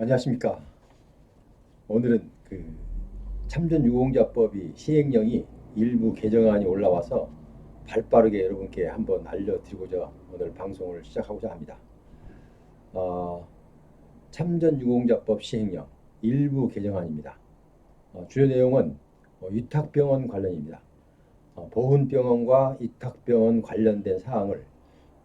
안녕하십니까. 오늘은 그 참전 유공자법이 시행령이 일부 개정안이 올라와서 발빠르게 여러분께 한번 알려드리고자 오늘 방송을 시작하고자 합니다. 어, 참전 유공자법 시행령 일부 개정안입니다. 어, 주요 내용은 어, 위탁병원 관련입니다. 어, 보훈병원과 위탁병원 관련된 사항을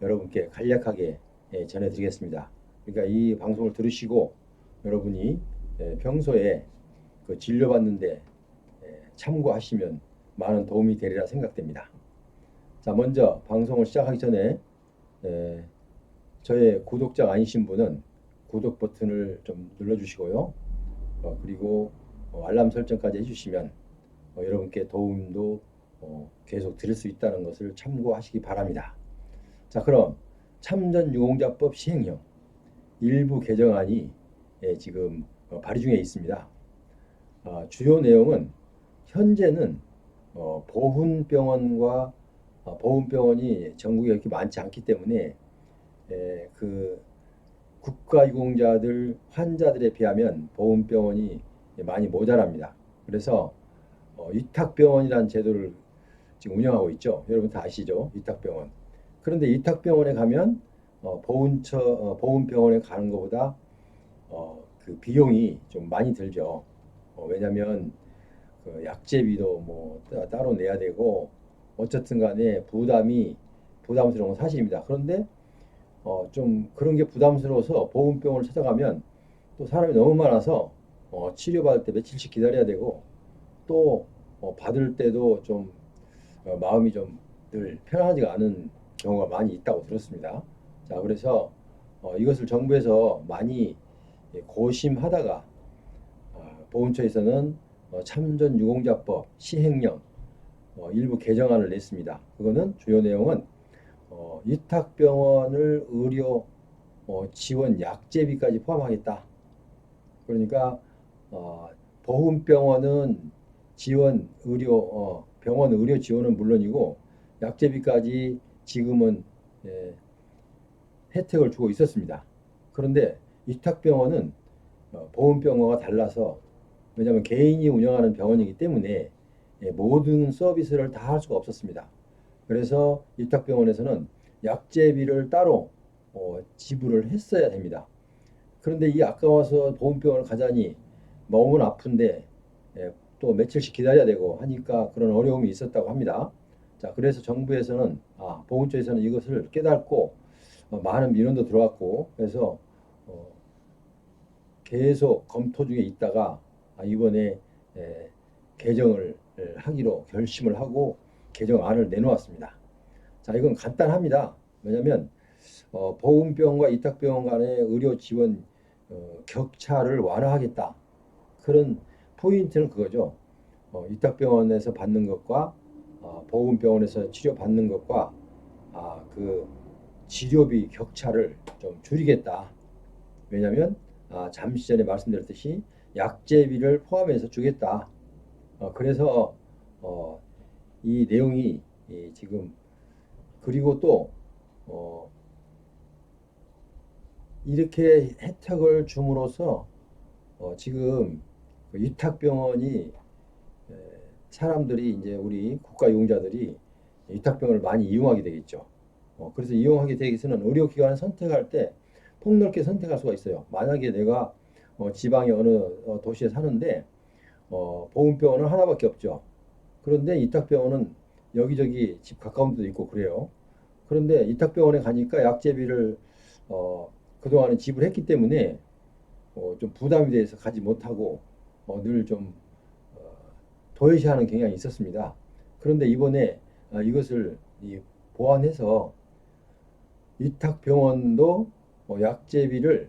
여러분께 간략하게 예, 전해드리겠습니다. 그러니까 이 방송을 들으시고 여러분이 예, 평소에 그 진료받는데 예, 참고하시면 많은 도움이 되리라 생각됩니다. 자, 먼저 방송을 시작하기 전에 예, 저의 구독자 아니신 분은 구독 버튼을 좀 눌러주시고요. 어, 그리고 어, 알람 설정까지 해주시면 어, 여러분께 도움도 어, 계속 드릴 수 있다는 것을 참고하시기 바랍니다. 자, 그럼 참전 유공자법 시행령 일부 개정안이 예, 지금 어, 발의 중에 있습니다. 아, 주요 내용은 현재는 어, 보훈병원과 어, 보훈병원이 전국에 이렇게 많지 않기 때문에 예, 그 국가유공자들 환자들에 비하면 보훈병원이 많이 모자랍니다. 그래서 어, 위탁병원이라는 제도를 지금 운영하고 있죠. 여러분 다 아시죠? 위탁병원. 그런데 위탁병원에 가면 어, 보훈처 어, 보훈병원에 가는 것보다 어, 그 비용이 좀 많이 들죠. 어, 왜냐하면 그 약제비도 뭐 따- 따로 내야 되고 어쨌든 간에 부담이 부담스러운 건 사실입니다. 그런데 어, 좀 그런 게 부담스러워서 보훈병원을 찾아가면 또 사람이 너무 많아서 어, 치료받을 때 며칠씩 기다려야 되고 또 어, 받을 때도 좀 어, 마음이 좀 늘 편하지가 않은 경우가 많이 있다고 들었습니다. 자, 그래서 어, 이것을 정부에서 많이 예, 고심하다가 아, 보훈처에서는 어, 참전 유공자법 시행령 어, 일부 개정안을 냈습니다. 그거는 주요 내용은 어, 위탁병원을 의료 어, 지원 약제비까지 포함하겠다. 그러니까 어, 보훈병원은 지원 의료 어, 병원 의료 지원은 물론이고 약제비까지 지금은 예, 혜택을 주고 있었습니다. 그런데 위탁병원은 어, 보훈병원과 달라서 왜냐하면 개인이 운영하는 병원이기 때문에 예, 모든 서비스를 다 할 수가 없었습니다. 그래서 위탁병원에서는 약제비를 따로 어, 지불을 했어야 됩니다. 그런데 이 아까워서 보훈병원을 가자니 몸은 아픈데 예, 또 며칠씩 기다려야 되고 하니까 그런 어려움이 있었다고 합니다. 자, 그래서 정부에서는 아, 보훈처에서는 이것을 깨닫고 어, 많은 민원도 들어왔고 그래서 어, 계속 검토 중에 있다가 아, 이번에 에, 개정을 에, 하기로 결심을 하고 개정안을 내놓았습니다. 자, 이건 간단합니다. 왜냐하면 어, 보훈병과 위탁병원 간의 의료 지원 어, 격차를 완화하겠다. 그런 포인트는 그거죠. 어, 위탁병원에서 받는 것과 어, 보훈병원에서 치료 받는 것과 아, 그 치료비 격차를 좀 줄이겠다. 왜냐하면 아, 잠시 전에 말씀드렸듯이 약제비를 포함해서 주겠다. 어, 그래서 어, 이 내용이 이 지금 그리고 또 어, 이렇게 혜택을 줌으로써 어, 지금 그 위탁병원이 에, 사람들이 이제 우리 국가유공자들이 위탁병원을 많이 이용하게 되겠죠. 어, 그래서 이용하게 되기 위해서는 의료기관을 선택할 때 폭넓게 선택할 수가 있어요. 만약에 내가 어, 지방의 어느 어, 도시에 사는데 어, 보훈병원은 하나밖에 없죠. 그런데 위탁병원은 여기저기 집 가까운 데도 있고 그래요. 그런데 위탁병원에 가니까 약제비를 어, 그동안은 지불했기 때문에 어, 좀 부담이 돼서 가지 못하고 어, 늘좀 어, 도외시하는 경향이 있었습니다. 그런데 이번에 아, 이것을 이 보완해서 위탁병원도 어, 약제비를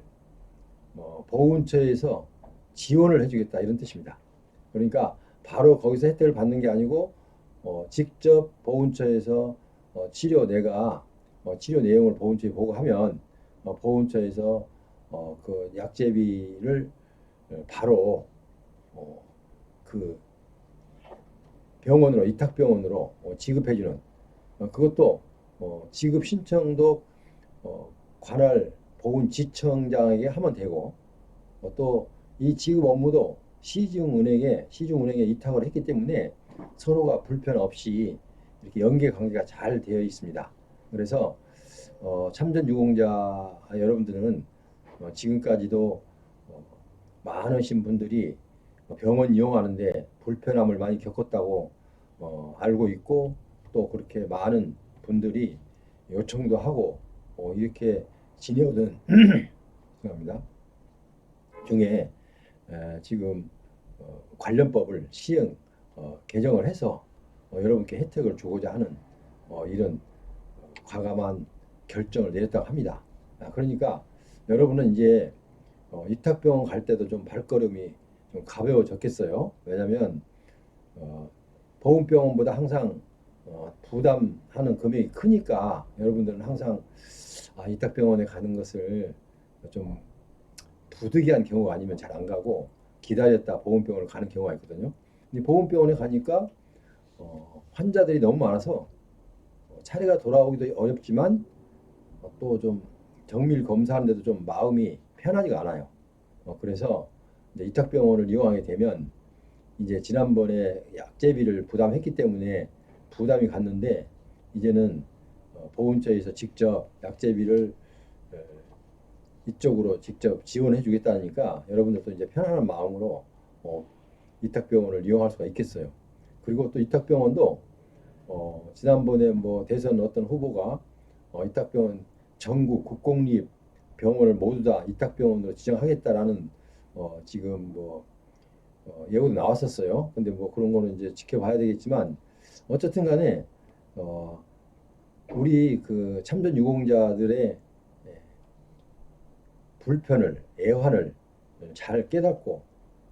어, 보훈처에서 지원을 해주겠다 이런 뜻입니다. 그러니까 바로 거기서 혜택을 받는 게 아니고 어, 직접 보훈처에서 어, 치료 내가 어, 치료 내용을 보훈처에 보고하면 어, 보훈처에서 어, 그 약제비를 어, 바로 어, 그 병원으로 위탁병원으로 어, 지급해주는 어, 그것도 어, 지급 신청도 어, 관할 보훈지청장에게 하면 되고 어, 또이 지급 업무도 시중은행에 시중은행에 이탁을 했기 때문에 서로가 불편 없이 이렇게 연계 관계가 잘 되어 있습니다. 그래서 어, 참전 유공자 여러분들은 어, 지금까지도 어, 많으신 분들이 병원 이용하는데 불편함을 많이 겪었다고 어, 알고 있고 또 그렇게 많은 분들이 요청도 하고 어, 이렇게 지내오던 죄송합니다. 중에 에, 지금 어, 관련법을 시행 어, 개정을 해서 어, 여러분께 혜택을 주고자 하는 어, 이런 과감한 결정을 내렸다고 합니다. 아, 그러니까 여러분은 이제 어, 이탁병원 갈 때도 좀 발걸음이 좀 가벼워졌겠어요. 왜냐하면 어, 보험병원보다 항상 어, 부담하는 금액이 크니까 여러분들은 항상 아, 이탁병원에 가는 것을 좀 부득이한 경우가 아니면 잘 안 가고 기다렸다 보험병원을 가는 경우가 있거든요. 근데 보험병원에 가니까 어, 환자들이 너무 많아서 어, 차례가 돌아오기도 어렵지만 어, 또좀 정밀 검사하는데도 좀 마음이 편하지가 않아요. 어, 그래서 이제 이탁병원을 이용하게 되면 이제 지난번에 약제비를 부담했기 때문에 부담이 갔는데 이제는 어, 보훈처에서 직접 약제비를 어, 이쪽으로 직접 지원해 주겠다니까 여러분들도 이제 편안한 마음으로 어, 이탁병원을 이용할 수가 있겠어요. 그리고 또 이탁병원도 어, 지난번에 뭐 대선 어떤 후보가 어, 이탁병원 전국 국공립 병원을 모두 다 이탁병원으로 지정하겠다라는 어, 지금 뭐 어, 예고도 나왔었어요. 근데 뭐 그런 거는 이제 지켜봐야 되겠지만 어쨌든 간에 어, 우리 그 참전 유공자들의 예, 불편을 애환을 잘 깨닫고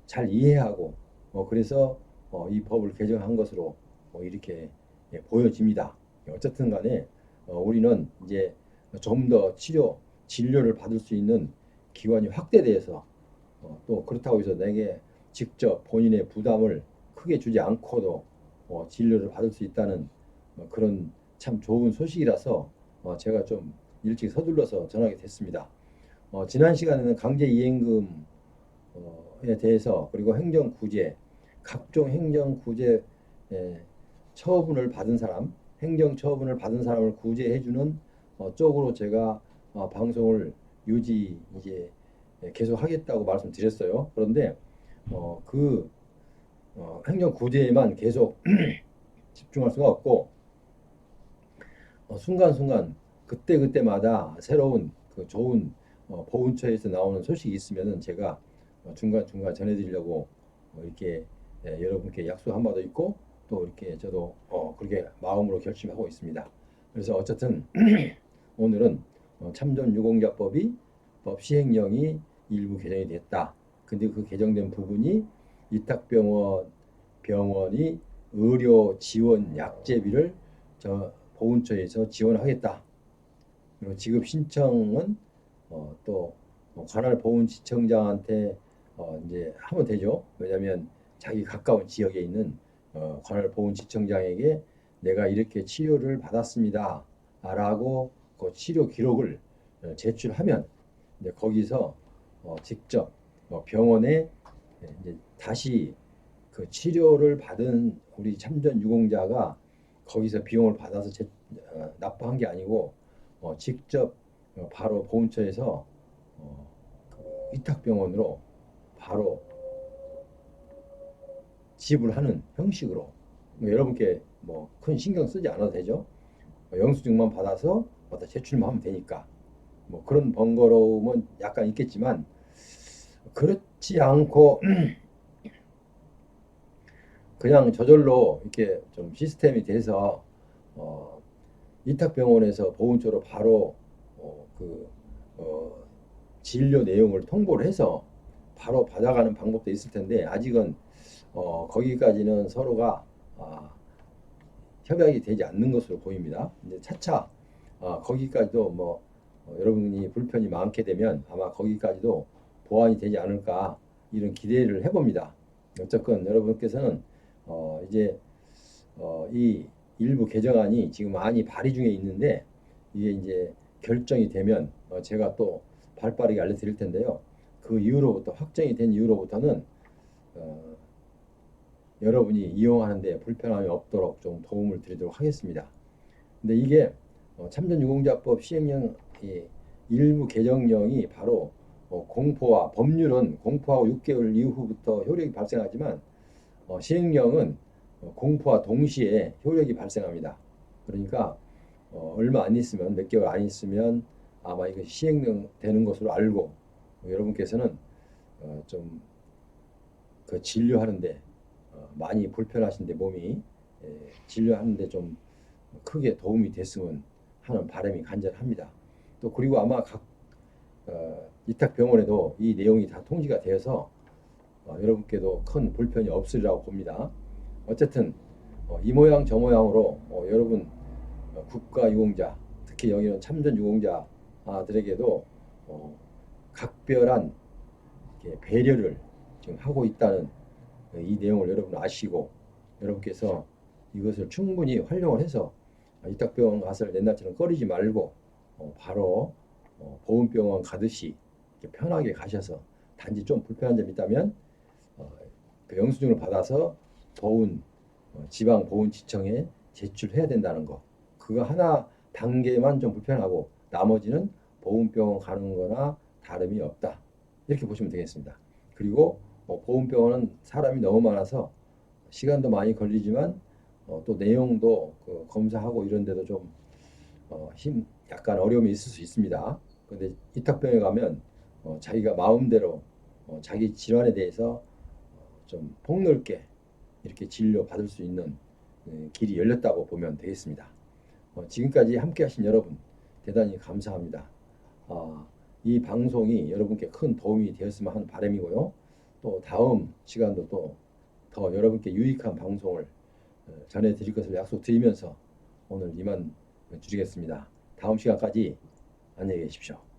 잘 이해하고 어, 그래서 어, 이 법을 개정한 것으로 어, 이렇게 예, 보여집니다. 어쨌든 간에 어, 우리는 이제 좀 더 치료 진료를 받을 수 있는 기관이 확대돼서 어, 또 그렇다고 해서 내게 직접 본인의 부담을 크게 주지 않고도 어, 진료를 받을 수 있다는 어, 그런 참 좋은 소식이라서 어, 제가 좀 일찍 서둘러서 전하게 됐습니다. 어, 지난 시간에는 강제 이행금에 대해서 그리고 행정구제 각종 행정구제 에, 처분을 받은 사람 행정 처분을 받은 사람을 구제해주는 어, 쪽으로 제가 어, 방송을 유지 이제 예, 계속 하겠다고 말씀드렸어요. 그런데 어, 그 어, 행정 구제에만 계속 집중할 수가 없고 어, 순간순간 그때 그때마다 새로운 그 좋은 어, 보훈처에서 나오는 소식이 있으면은 제가 어, 중간 중간 전해드리려고 어, 이렇게 예, 여러분께 약속 한 바도 있고 또 이렇게 저도 어, 그렇게 마음으로 결심하고 있습니다. 그래서 어쨌든 오늘은 어, 참전 유공자법이 법 시행령이 일부 개정이 됐다. 근데 그 개정된 부분이 이탁병원 병원이 의료 지원 약제비를 저 보훈처에서 지원하겠다. 그리고 지급 신청은 어, 또 어, 관할 보훈지청장한테 어, 이제 하면 되죠. 왜냐하면 자기 가까운 지역에 있는 어, 관할 보훈지청장에게 내가 이렇게 치료를 받았습니다. 라고 그 치료 기록을 어, 제출하면 이제 거기서 어, 직접 어, 병원에 이제 다시 그 치료를 받은 우리 참전 유공자가 거기서 비용을 받아서 제, 어, 납부한 게 아니고 어, 직접 어, 바로 보훈처에서 어, 그 위탁병원으로 바로 지불하는 형식으로 뭐 여러분께 뭐 큰 신경 쓰지 않아도 되죠. 어, 영수증만 받아서 갖다 제출만 하면 되니까 뭐 그런 번거로움은 약간 있겠지만 그렇지 않고 그냥 저절로 이렇게 좀 시스템이 돼서 어, 이탁병원에서 보훈처로 바로 어, 그 어, 진료 내용을 통보를 해서 바로 받아가는 방법도 있을 텐데 아직은 어, 거기까지는 서로가 아, 협약이 되지 않는 것으로 보입니다. 이제 차차 아, 거기까지도 뭐 어, 여러분이 불편이 많게 되면 아마 거기까지도 보완이 되지 않을까 이런 기대를 해봅니다. 어쨌건 여러분께서는 어, 이제 어, 이 일부 개정안이 지금 많이 발의 중에 있는데 이게 이제 결정이 되면 어, 제가 또 발빠르게 알려드릴 텐데요. 그 이후로부터 확정이 된 이후로부터는 어, 여러분이 이용하는데 불편함이 없도록 좀 도움을 드리도록 하겠습니다. 근데 이게 어, 참전유공자법 시행령 이 일부 개정령이 바로 어, 공포와 법률은 공포하고 6개월 이후부터 효력이 발생하지만 어, 시행령은 어, 공포와 동시에 효력이 발생합니다. 그러니까 어, 얼마 안 있으면 몇 개월 안 있으면 아마 이거 시행령 되는 것으로 알고 어, 여러분께서는 어, 좀그 진료하는데 어, 많이 불편하신데 몸이 예, 진료하는데 좀 크게 도움이 됐으면 하는 바람이 간절합니다. 또 그리고 아마 각 어, 이탁 병원에도 이 내용이 다 통지가 되어서 어, 여러분께도 큰 불편이 없으리라고 봅니다. 어쨌든 어, 이 모양 저 모양으로 어, 여러분 어, 국가 유공자 특히 여기는 참전 유공자들에게도 어, 각별한 배려를 지금 하고 있다는 어, 이 내용을 여러분 아시고 여러분께서 이것을 충분히 활용을 해서 아, 이탁병원 가서 옛날처럼 꺼리지 말고 어, 바로 어, 보훈병원 가듯이 편하게 가셔서 단지 좀 불편한 점이 있다면 영수증을 받아서 보훈 어, 지방 보훈지청에 제출해야 된다는 거. 그거 하나 단계만 좀 불편하고 나머지는 보훈병원 가는 거나 다름이 없다. 이렇게 보시면 되겠습니다. 그리고 어, 보훈병원은 사람이 너무 많아서 시간도 많이 걸리지만 어, 또 내용도 그 검사하고 이런 데도 좀 어, 힘, 약간 어려움이 있을 수 있습니다. 근데 이탁병에 가면 어, 자기가 마음대로 어, 자기 질환에 대해서 어, 좀 폭넓게 이렇게 진료 받을 수 있는 예, 길이 열렸다고 보면 되겠습니다. 어, 지금까지 함께 하신 여러분 대단히 감사합니다. 아, 이 방송이 여러분께 큰 도움이 되었으면 하는 바람이고요. 또 다음 시간도 또 더 여러분께 유익한 방송을 어, 전해드릴 것을 약속드리면서 오늘 이만 줄이겠습니다. 다음 시간까지 안녕히 계십시오.